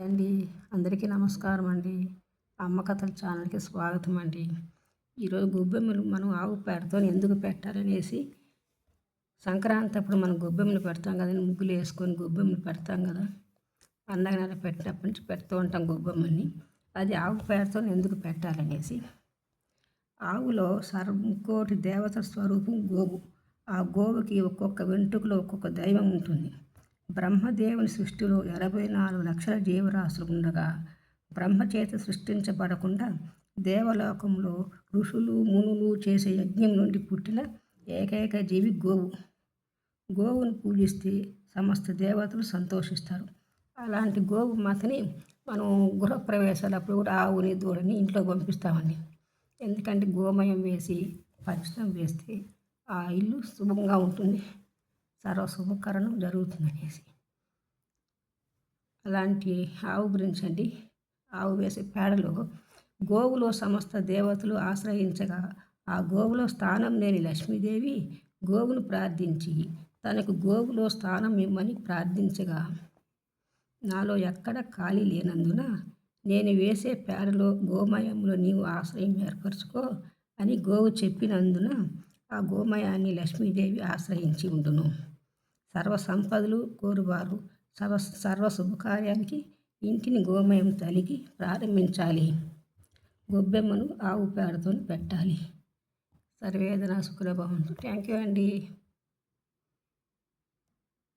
అండి. అందరికీ నమస్కారం అండి. అమ్మ కథల ఛానల్కి స్వాగతం అండి. ఈరోజు గొబ్బెమ్మలు మనం ఆవు పేడతో ఎందుకు పెట్టాలనేసి సంక్రాంతి అప్పుడు మనం గొబ్బెమ్మలు పెడతాం కదండి ముగ్గులు వేసుకొని గొబ్బెమ్మలు పెడతాం కదా పండగ నెల పెట్టినప్పటి నుంచి పెడుతూ ఉంటాం గొబ్బెమ్మని అది ఆవు పేడతో ఎందుకు పెట్టాలనేసి. ఆవులో సర్వకోటి దేవత స్వరూపం గోవు. ఆ గోవుకి ఒక్కొక్క వెంట్రుకలో ఒక్కొక్క దైవం ఉంటుంది. బ్రహ్మదేవుని సృష్టిలో ఎనభై నాలుగు లక్షల జీవరాశులు ఉండగా బ్రహ్మచేత సృష్టించబడకుండా దేవలోకంలో ఋషులు మునులు చేసే యజ్ఞం నుండి పుట్టిన ఏకైక జీవి గోవు. గోవును పూజిస్తే సమస్త దేవతలు సంతోషిస్తారు. అలాంటి గోవు మాతని మనం గృహప్రవేశాలప్పుడు కూడా ఆవుని దూడని ఇంట్లో పంపిస్తామండి. ఎందుకంటే గోమయం వేసి పంచడం వేస్తే ఆ ఇల్లు శుభంగా ఉంటుంది. సర్వ శుభకరణం జరుగుతుందనేసి. అలాంటి ఆవు గురించి అండి ఆవు వేసే పేడలో గోవులో సమస్త దేవతలు ఆశ్రయించగా ఆ గోవులో స్థానం లేని లక్ష్మీదేవి గోవును ప్రార్థించి తనకు గోవులో స్థానం ఇమ్మని ప్రార్థించగా నాలో ఎక్కడ ఖాళీ లేనందున నేను వేసే పేడలో గోమయంలో నీవు ఆశ్రయం ఏర్పరచుకో అని గోవు చెప్పినందున ఆ గోమయాన్ని లక్ష్మీదేవి ఆశ్రయించి ఉండును. సర్వ సంపదలు కోరువారు. సర్వ సర్వ శుభకార్యానికి ఇంటిని గోమయం తలిగి ప్రారంభించాలి. గొబ్బెమ్మను ఆవు పేడతో పెట్టాలి. సర్వేదన సుఖలభవంతు. థ్యాంక్ యూ అండి.